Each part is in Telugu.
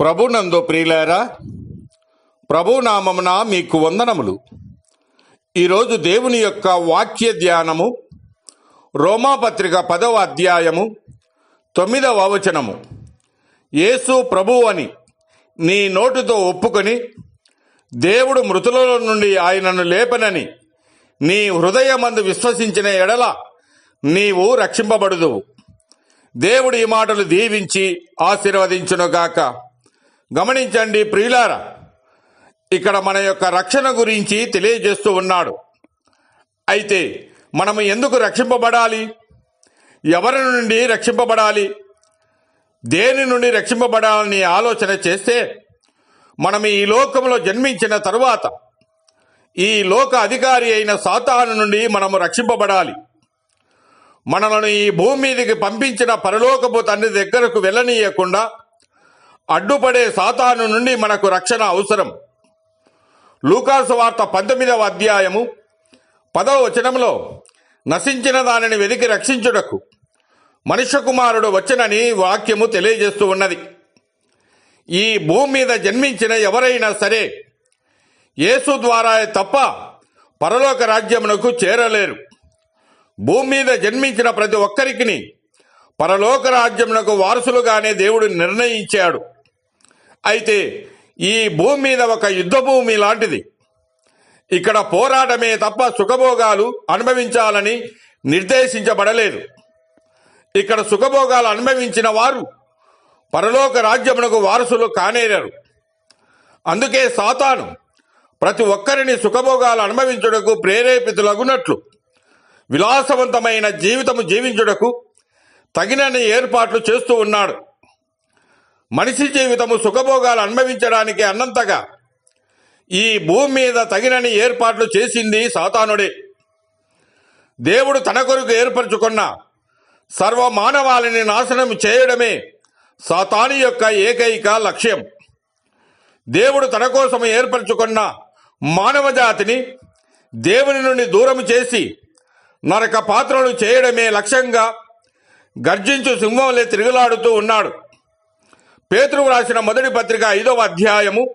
ప్రభునందు ప్రియులారా ప్రభునామమున మీకు వందనములు. ఈరోజు దేవుని యొక్క వాక్య ధ్యానము రోమాపత్రిక పదవ అధ్యాయము తొమ్మిదవ వచనము. యేసు ప్రభువు అని నీ నోటితో ఒప్పుకొని దేవుడు మృతులలో నుండి ఆయనను లేపనని నీ హృదయమందు విశ్వసించిన ఎడల నీవు రక్షింపబడుదువు. దేవుడు ఈ మాటలు దీవించి ఆశీర్వదించునుగాక. గమనించండి ప్రియులార ఇక్కడ మన యొక్క రక్షణ గురించి తెలియజేస్తూ ఉన్నాడు. అయితే మనము ఎందుకు రక్షింపబడాలి? ఎవరి నుండి రక్షింపబడాలి? దేని నుండి రక్షింపబడాలని ఆలోచన చేస్తే మనం ఈ లోకంలో జన్మించిన తరువాత ఈ లోక అధికారి అయిన సాతాను నుండి మనము రక్షింపబడాలి. మనలను ఈ భూమి మీదకి పంపించిన పరలోకపు తండ్రి దగ్గరకు వెళ్ళనీయకుండా అడ్డుపడే సాతాను నుండి మనకు రక్షణ అవసరం. లూకాసు వార్త పంతొమ్మిదవ అధ్యాయము పదవ వచనంలో నశించిన దానిని వెదికి రక్షించుటకు మనుష్య కుమారుడు వచ్చనని వాక్యము తెలియజేస్తూ ఉన్నది. ఈ భూమి మీద జన్మించిన ఎవరైనా సరే యేసు ద్వారా తప్ప పరలోక రాజ్యమునకు చేరలేరు. భూమి మీద జన్మించిన ప్రతి ఒక్కరికి పరలోక రాజ్యమునకు వారసులుగానే దేవుడు నిర్ణయించాడు. అయితే ఈ భూమి మీద ఒక యుద్ధ భూమి లాంటిది. ఇక్కడ పోరాటమే తప్ప సుఖభోగాలు అనుభవించాలని నిర్దేశించబడలేదు. ఇక్కడ సుఖభోగాలు అనుభవించిన వారు పరలోక రాజ్యమునకు వారసులు కానేరారు. అందుకే సాతాను ప్రతి ఒక్కరిని సుఖభోగాలు అనుభవించుటకు ప్రేరేపితులగునట్లు విలాసవంతమైన జీవితము జీవించుటకు తగినన్ని ఏర్పాట్లు చేస్తూ ఉన్నాడు. మనిషి జీవితము సుఖభోగాలు అనుభవించడానికి అన్నంతగా ఈ భూమి మీద తగినని ఏర్పాట్లు చేసింది సాతానుడే. దేవుడు తన కొరకు ఏర్పరచుకున్న సర్వ మానవాళిని నాశనం చేయడమే సాతాను యొక్క ఏకైక లక్ష్యం. దేవుడు తన కోసం ఏర్పరచుకున్న మానవ జాతిని దేవుని నుండి దూరం చేసి నరక పాత్రలు చేయడమే లక్ష్యంగా గర్జించు సింహంలే తిరుగులాడుతూ ఉన్నాడు. పేతురు రాసిన మొదటి పత్రిక ఐదవ అధ్యాయము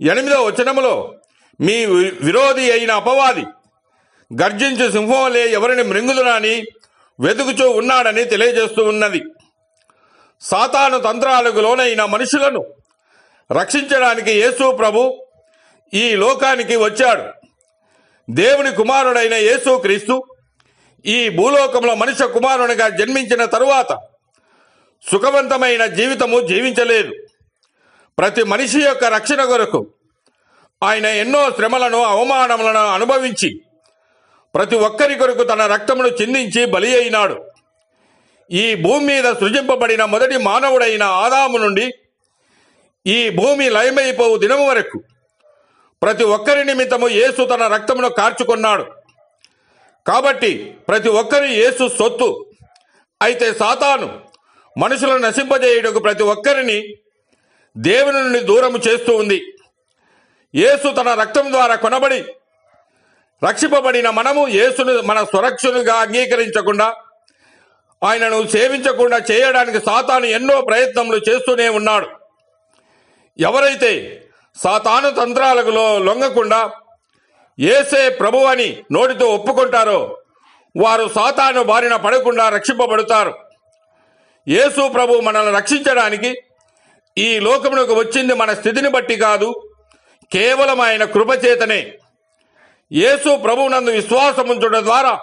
ఎనిమిదవ వచనములో మీ వి- విరోధి అయిన అపవాది గర్జించు సింహంలే ఎవరిని మృంగుదునని వెతుకుచూ ఉన్నాడని తెలియజేస్తూ ఉన్నది. సాతాను తంత్రాలకు లోనైన మనుషులను రక్షించడానికి యేసు ప్రభు ఈ లోకానికి వచ్చాడు. దేవుని కుమారుడైన యేసు క్రీస్తు ఈ భూలోకంలో మనుష్య కుమారునిగా జన్మించిన తరువాత సుఖవంతమైన జీవితము జీవించలేదు. ప్రతి మనిషి యొక్క రక్షణ కొరకు ఆయన ఎన్నో శ్రమలను అవమానములను అనుభవించి ప్రతి ఒక్కరి కొరకు తన రక్తమును చిందించి బలి అయినాడు. ఈ భూమి మీద సృజింపబడిన మొదటి మానవుడైన ఆదాము నుండి ఈ భూమి లయమైపోవు దినము వరకు ప్రతి ఒక్కరి నిమిత్తము యేసు తన రక్తమును కార్చుకున్నాడు. కాబట్టి ప్రతి ఒక్కరి యేసు సొత్తు. అయితే సాతాను మనుషులను నశింపజేయుటకు ప్రతి ఒక్కరిని దేవుని నుండి దూరము చేస్తూ ఉంది. యేసు తన రక్తం ద్వారా కొనబడి రక్షింపబడిన మనము యేసును మన సురక్షునిగా అంగీకరించకుండా ఆయనను సేవించకుండా చేయడానికి సాతాను ఎన్నో ప్రయత్నములు చేస్తూనే ఉన్నాడు. ఎవరైతే సాతాను తంత్రాలకు లొంగకుండా ఏసే ప్రభు అని నోటితో ఒప్పుకుంటారో వారు సాతాను బారిన పడకుండా రక్షింపబడతారు. యేసు ప్రభు మనల్ని రక్షించడానికి ఈ లోకమునకు వచ్చింది మన స్థితిని బట్టి కాదు కేవలం ఆయన కృపచేతనే యేసు ప్రభువునందు విశ్వాసముంచడం ద్వారా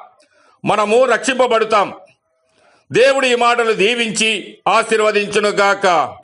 మనము రక్షింపబడతాం. దేవుడి ఈ మాటలు దీవించి ఆశీర్వదించునుగాక.